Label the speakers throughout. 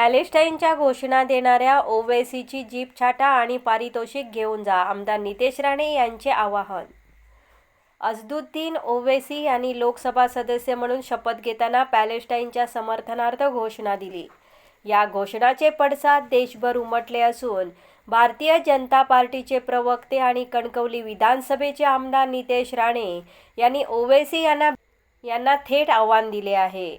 Speaker 1: पॅलेस्टाईनच्या घोषणा देणाऱ्या ओवेसीची जीप छाटा आणि पारितोषिक घेऊन जा आमदार नितेश राणे यांचे आवाहन. अजदुद्दीन ओवेसी यांनी लोकसभा सदस्य म्हणून शपथ घेताना पॅलेस्टाईनच्या समर्थनार्थ घोषणा दिली. या घोषणाचे पडसाद देशभर उमटले असून भारतीय जनता पार्टीचे प्रवक्ते आणि कणकवली विधानसभेचे आमदार नितेश राणे यांनी ओवेसी यांना यांना थेट आव्हान दिले आहे.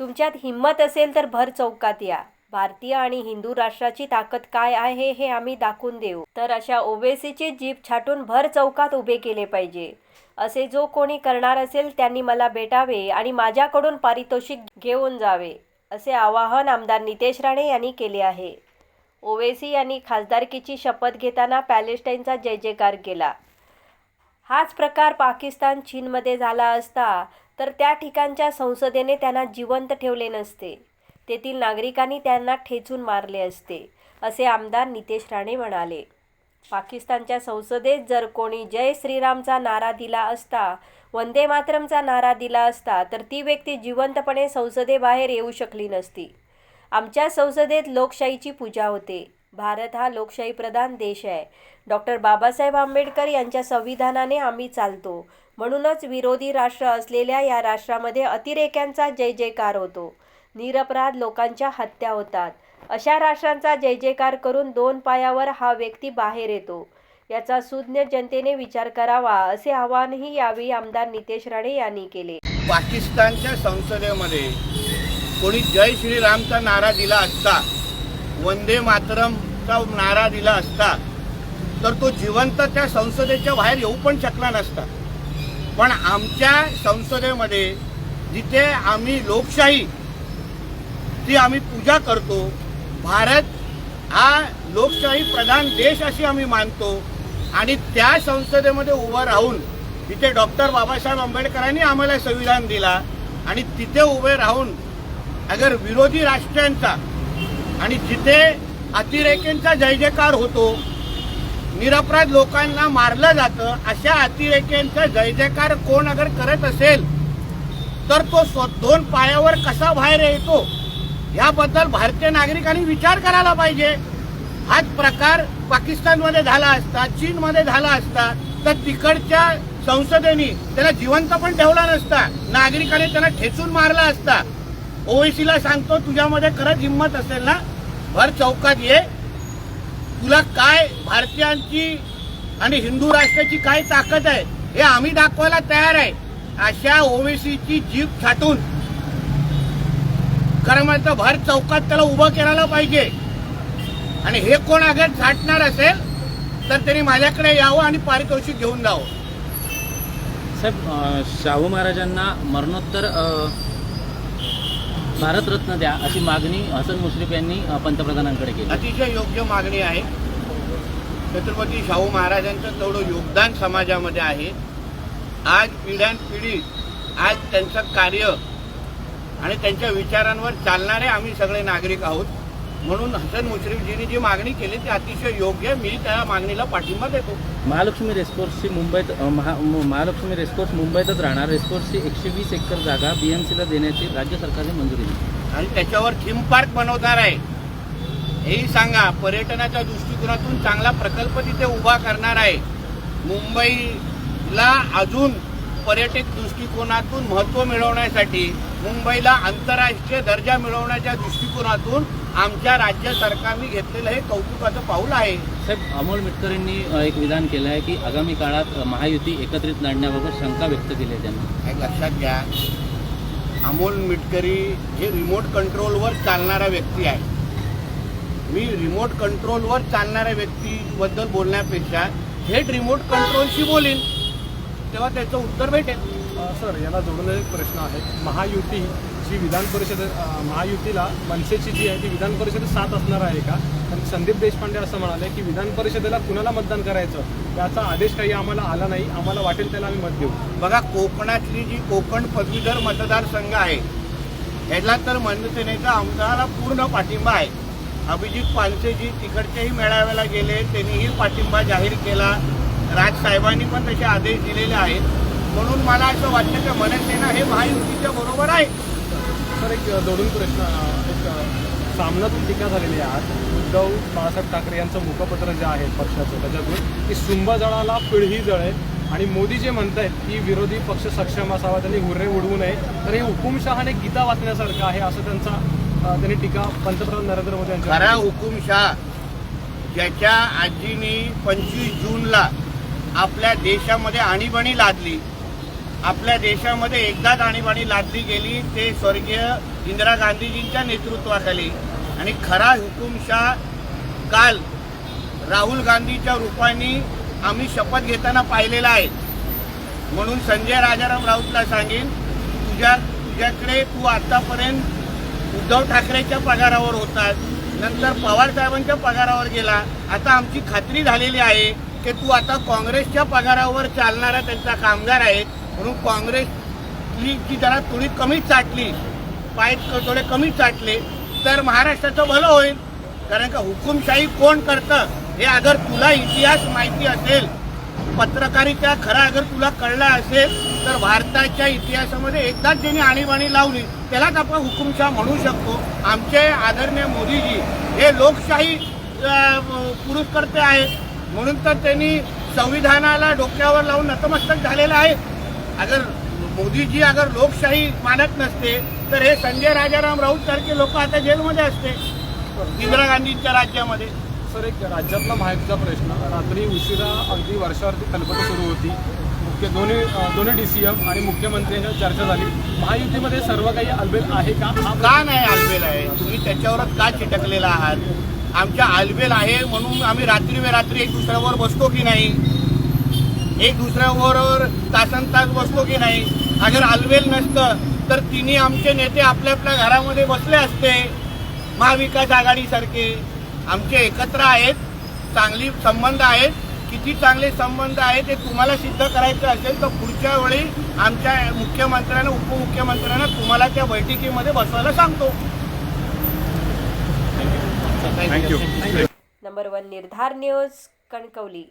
Speaker 1: तुमच्यात हिंमत असेल तर भर चौकात या. भारतीय आणि हिंदू राष्ट्राची ताकद काय आहे हे आम्ही दाखवून देऊ. तर अशा ओवेसीची जीप छाटून भर चौकात उभे केले पाहिजे. असे जो कोणी करणार असेल त्यांनी मला भेटावे आणि माझ्याकडून पारितोषिक घेऊन जावे असे आवाहन आमदार नितेश राणे यांनी केले आहे. ओवेसी यांनी खासदारकीची शपथ घेताना पॅलेस्टाईनचा जय जयकार केला. हाच प्रकार पाकिस्तान चीनमध्ये झाला असता तर त्या ठिकाणच्या संसदेने त्यांना जिवंत ठेवले नसते. तेथील नागरिकांनी त्यांना ठेचून मारले असते असे आमदार नितेश राणे म्हणाले. पाकिस्तानच्या संसदेत जर कोणी जय श्रीरामचा नारा दिला असता वंदे मातरमचा नारा दिला असता तर ती व्यक्ती जिवंतपणे संसदेबाहेर येऊ शकली नसती. आमच्या संसदेत लोकशाहीची पूजा होते. भारत हा लोकशाही प्रधान देश आहे. डॉक्टर बाबासाहेब आंबेडकर यांच्या संविधानाने आम्ही चालतो. म्हणूनच विरोधी राष्ट्र असलेल्या या राष्ट्रामध्ये अतिरेक्यांचा जय जयकार होतो. निरपराध लोकांच्या हत्या होतात. अशा राष्ट्रांचा जय जयकार करून दोन पायावर हा व्यक्ती बाहेर येतो. याचा सुज्ञ जनतेने विचार करावा असे आवाहनही यावेळी आमदार नितेश राणे यांनी केले.
Speaker 2: पाकिस्तानच्या संसदेमध्ये कोणी जय श्रीरामचा नारा दिला असता वंदे मातरमचा नारा दिला असता तर तो जिवंत त्या संसदेच्या बाहेर येऊ पण शकला नसता. पण आमच्या संसदेमध्ये जिथे आम्ही लोकशाही ती आम्ही पूजा करतो भारत हा लोकशाही प्रधान देश अशी आम्ही मानतो आणि त्या संसदेमध्ये उभं राहून तिथे डॉक्टर बाबासाहेब आंबेडकरांनी आम्हाला संविधान दिला आणि तिथे उभे राहून अगर विरोधी राष्ट्रांचा आणि जिथे अतिरेक्यांचा जय जयकार होतो निरपराध लोकांना मारलं जातं अशा अतिरेक्यांचा जय जयकार कोण अगर करत असेल तर तो स्व दोन पायावर कसा बाहेर येतो? याबद्दल भारतीय नागरिकांनी विचार करायला पाहिजे. हाच प्रकार पाकिस्तानमध्ये झाला असता चीनमध्ये झाला असता तर तिकडच्या संसदेने त्याला जिवंत पण ठेवला नसता. नागरिकाने त्याला ठेचून मारला असता. ओवेसीला सांगतो तुझ्यामध्ये खरंच हिंमत असेल ना? भर चौकात ये. तुला काय भारतीयांची आणि हिंदू राष्ट्राची काय ताकद आहे हे आम्ही दाखवायला तयार आहे. अशा ओवेसीची जीप छाटून म्हणतं भर चौकात त्याला उभं करायला पाहिजे. आणि हे कोण अगर छाटणार असेल तर त्यांनी माझ्याकडे यावं आणि पारितोषिक घेऊन जावं.
Speaker 3: साहेब शाहू महाराजांना मरणोत्तर भारतरत्न द्या अशी मागणी हसन मुश्रीफ यांनी पंतप्रधानांकडे केली.
Speaker 2: अतिशय योग्य मागणी आहे. छत्रपती शाहू महाराजांचं तेवढं योगदान समाजामध्ये आहे. आज पिढ्यानपिढी आज त्यांचं कार्य आणि त्यांच्या विचारांवर चालणारे आम्ही सगळे नागरिक आहोत. म्हणून हसन मुश्रीफजींनी जी मागणी केली ती अतिशय योग्य आहे. मी त्या मागणीला पाठिंबा देतो.
Speaker 3: महालक्ष्मी रेसकोर्सची मुंबईत महा महालक्ष्मी रेसकोर्स मुंबईतच राहणार. रेसकोर्सची एकशे वीस एकर जागा बीएमसीला देण्याची राज्य सरकारने मंजुरी दिली.
Speaker 2: आणि त्याच्यावर थीम पार्क बनवणार आहे. हेही सांगा पर्यटनाच्या दृष्टिकोनातून चांगला प्रकल्प तिथे उभा करणार आहे. मुंबईला अजून पर्यटक दृष्टिकोनातून महत्त्व मिळवण्यासाठी मुंबईला आंतरराष्ट्रीय दर्जा मिळवण्याच्या दृष्टिकोनातून आमच्या राज्य सरकारने घेतलेलं हे कौतुकाचं पाऊल आहे.
Speaker 3: साहेब अमोल मिटकरींनी एक विधान केलं आहे की आगामी काळात महायुती एकत्रित लढण्याबाबत शंका व्यक्त केली आहे त्यांनी.
Speaker 2: एक लक्षात घ्या. अमोल मिटकरी हे रिमोट कंट्रोलवर चालणारा व्यक्ती आहे. मी रिमोट कंट्रोलवर चालणाऱ्या व्यक्तीबद्दल बोलण्यापेक्षा थेट रिमोट कंट्रोलशी बोलीन तेव्हा त्याचं उत्तर भेटेल.
Speaker 4: सर याला जोडलेला एक प्रश्न आहे. महायुती जी विधान परिषद महायुतीला मनसेची जी आहे ती विधान परिषदेत साथ असणार आहे का? आणि संदीप देशपांडे असं म्हणाले की विधान परिषदेला कुणाला मतदान करायचं? त्याचा आदेश काही आम्हाला आला नाही. आम्हाला वाटेल त्याला आम्ही मत देऊ.
Speaker 2: बघा कोकणातली जी कोकण पदवीधर मतदारसंघ आहे ह्याला तर मनसेनेचा आमदाराला पूर्ण पाठिंबा आहे. अभिजित पानसेजी तिकडच्याही मेळाव्याला गेले त्यांनीही पाठिंबा जाहीर केला. राजसाहेबांनी पण तसे आदेश दिलेले आहेत. म्हणून मला असं वाटतं की मनसेना हे महायुतीच्या बरोबर आहे.
Speaker 4: सर एक जोडून प्रश्न एक सामनातून टीका झालेली आहे उद्धव बाळासाहेब ठाकरे यांचं मुखपत्र जे आहे पक्षाचं त्याच्यातून की सुंबजळाला पिढी जळे. आणि मोदी जे म्हणतायत की विरोधी पक्ष सक्षम असावा त्यांनी हुर्रे उडवू नये. तर हे हुकुमशहाने गीता वाचण्यासारखं आहे असं त्यांचा त्यांनी टीका पंतप्रधान नरेंद्र मोदी यांच्या
Speaker 2: खरा हुकुमशाह ज्याच्या आजीनी पंचवीस जूनला आपल्या देशामध्ये आणीबाणी लादली. आपल्या देशामध्ये एकदाच आणीबाणी लादली गेली ते स्वर्गीय इंदिरा गांधीजींच्या नेतृत्वाखाली. आणि खरा हुकुमशाह काल राहुल गांधीच्या रूपाने आम्ही शपथ घेताना पाहिलेला आहे. म्हणून संजय राजाराम राऊतला सांगेन तुझ्या तुझ्याकडे तू आतापर्यंत उद्धव ठाकरेच्या पगारावर होतास नंतर पवार साहेबांच्या पगारावर गेला. आता आमची खात्री झालेली आहे की तू आता काँग्रेसच्या पगारावर चालणारा त्यांचा कामगार आहे म्हणून काँग्रेसली जी जरा थोडी कमी चाटली पाय थोडे कमी चाटले तर महाराष्ट्राचं भलं होईल. कारण का हुकुमशाही कोण करतं हे अगर तुला इतिहास माहिती असेल पत्रकारिता खरा अगर तुला कळला असेल तर भारताच्या इतिहासामध्ये एकदाच ज्यांनी आणीबाणी लावली त्यालाच आपण हुकुमशाह म्हणू शकतो. आमचे आदरणीय मोदीजी हे लोकशाही पुरुषकर्ते आहेत. म्हणून तर त्यांनी संविधानाला डोक्यावर लावून नतमस्तक झालेलं आहे. अगर मोदीजी अगर लोकशाही मानत नसते तर हे संजय राजाराम राऊत सारखे लोक आता जेलमध्ये असते. इंदिरा गांधींच्या राज्यामध्ये.
Speaker 4: सर एक राज्यातला माहितीचा प्रश्न. रात्री उशिरा अगदी वर्षावरती कल्पना सुरू होती. मुख्य दोन्ही दोन्ही डी सी एम आणि मुख्यमंत्र्यांच्या चर्चा झाली. महायुतीमध्ये सर्व काही अलबेल आहे का?
Speaker 2: का नाही आलबेल आहे? तुम्ही त्याच्यावरच का चिटकलेला आहात? आमच्या आलबेल आहे म्हणून आम्ही रात्री रात्री एक दुसऱ्यावर बसतो की नाही? एक दुसऱ्याबरोबर तासन तास बसतो की नाही? अगर आलबेल नसतं तर तिन्ही आमचे नेते आपल्या आपल्या घरामध्ये बसले असते. महाविकास आघाडीसारखे. आमचे एकत्र आहेत चांगली संबंध आहेत. किती चांगले संबंध आहेत हे तुम्हाला सिद्ध करायचं असेल तर पुढच्या वेळी आमच्या मुख्यमंत्र्यांना उपमुख्यमंत्र्यांना तुम्हाला त्या बैठकीमध्ये बसवायला सांगतो.
Speaker 1: Number one Nirdhar news Kankavli